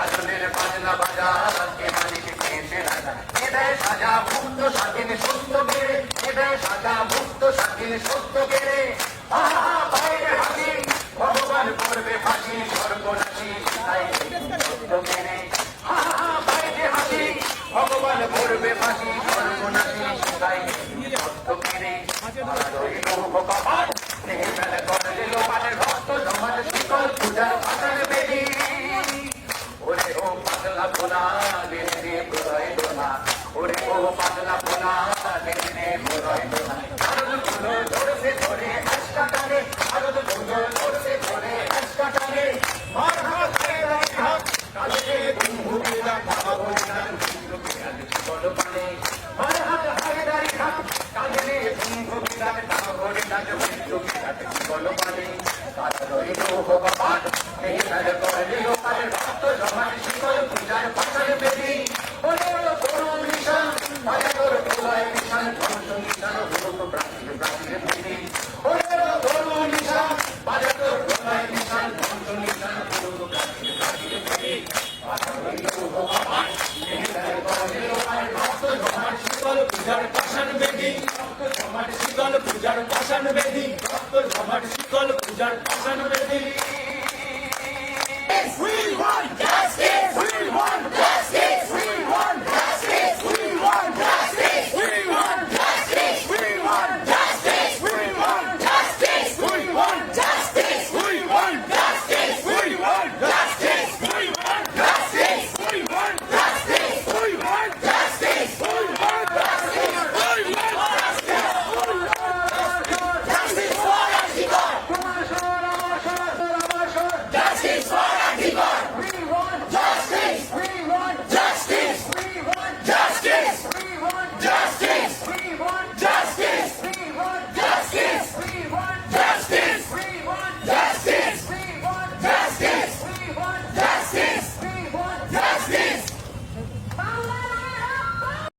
আজনের বাজনা বাজার কে মালিক কেছে রাজা এদের সাজা মুক্ত স্বাধীন সত্য গেড়ে এদের সাজা মুক্ত স্বাধীন সত্য গেড়ে বাইরে হাসি ভগবান করবে ফাঁসি স্বর্গনাশী তাই সত্য গেড়ে ভগবান করবে ফাঁসি সর্বনাশী তাই ভক্ত কিরে ভগবান করে দিল মানে ভক্ত জমান শিকল পূজার ভাষণ বেরি ওরে ও পাতলা পোনা দিনে রে প্রলয় দোনা পূজার পাশান বেদি ভক্ত জমাট শীতল পূজার পাশান বেদি Fire!